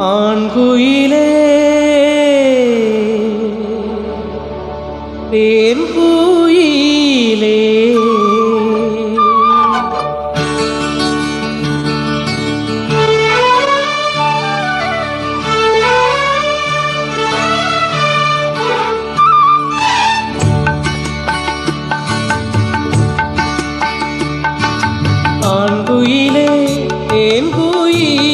ആൺകുയിലേ തേൻകുയിലേ ആൺകുയിലേ തേൻകുയിലേ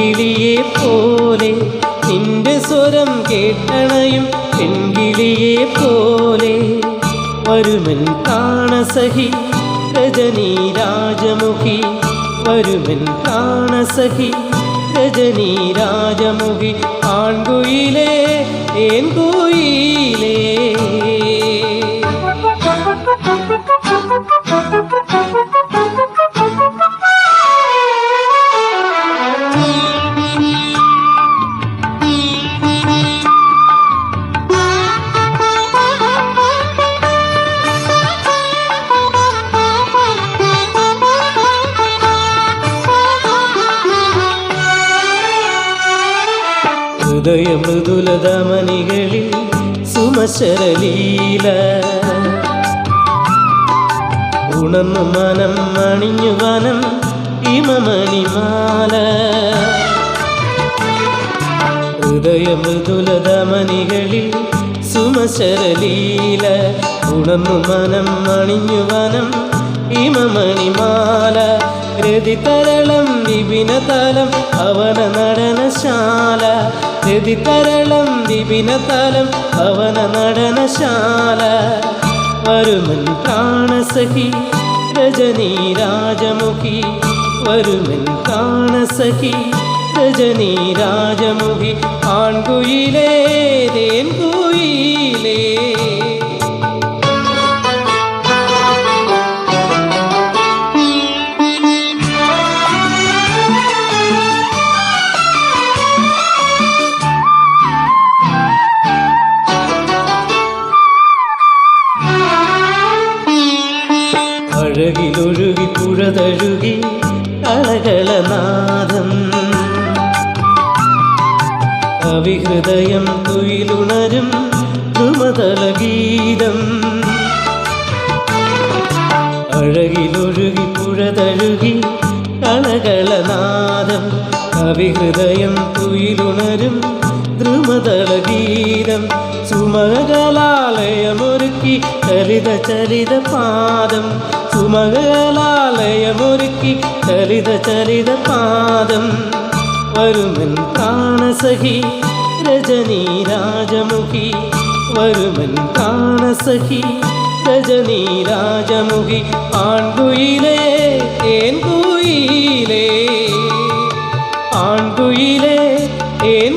പെൺകിളിയെ പോലെ നിന്റെ സ്വരം കേട്ടണയും പെൺകിളിയെ പോലെ. വരുമൻ കാണസഹി രജനീ രാജമുഖി. വരുമൻ കാണസഹി രജനീ രാജമുഖി. ആൺകുയിലേ ഏൻകുയിലേ ഹൃദയമൃദുലതമണികളിൽ സുമശരലീല. ഉണർന്നു മനം മണിഞ്ഞു വനം ഇമമണിമാല. ഹൃദയ മൃദുലതമണികളിൽ സുമശരലീല. ഉണർന്നു മനം മണിഞ്ഞു വനം ഹിമമണിമാല രതിതരളം വിപിനതലം അവന നടനശാല. രതിതരളം വിപിനതലം അവന നടനശാല. വരുമൻ പ്രാണസഖി രജനീ രാജമുഖി. വരുമൻ പ്രാണസഖി രജനീ രാജമുഖി. ആൺകുയിലേ തേൻകുയിലേ. പുഴതഴുകി കളകളനാദം കവിഹൃദയം തുയിലുണരും ധ്രുമതലഗീതം അഴകിലൊഴുകി പുഴതഴുകി കളകളനാദം കവിഹൃദയം തുയിലുണരും ധ്രുമതലഗീതം സുമകളാലയമൊരുക്കി ചലിത ചലിത പാദം സുമകളാലയമൊരുക്കി ചലിത ചലിത പാദം വരുമൻ കാണസഖി രജനീ രാജമുഖി വരുമൻ കാണസഖി രജനീ രാജമുഖി ആൺകുയിലേ ഏൻ കുയിലേ ആൺകുയിലേ ഏൻ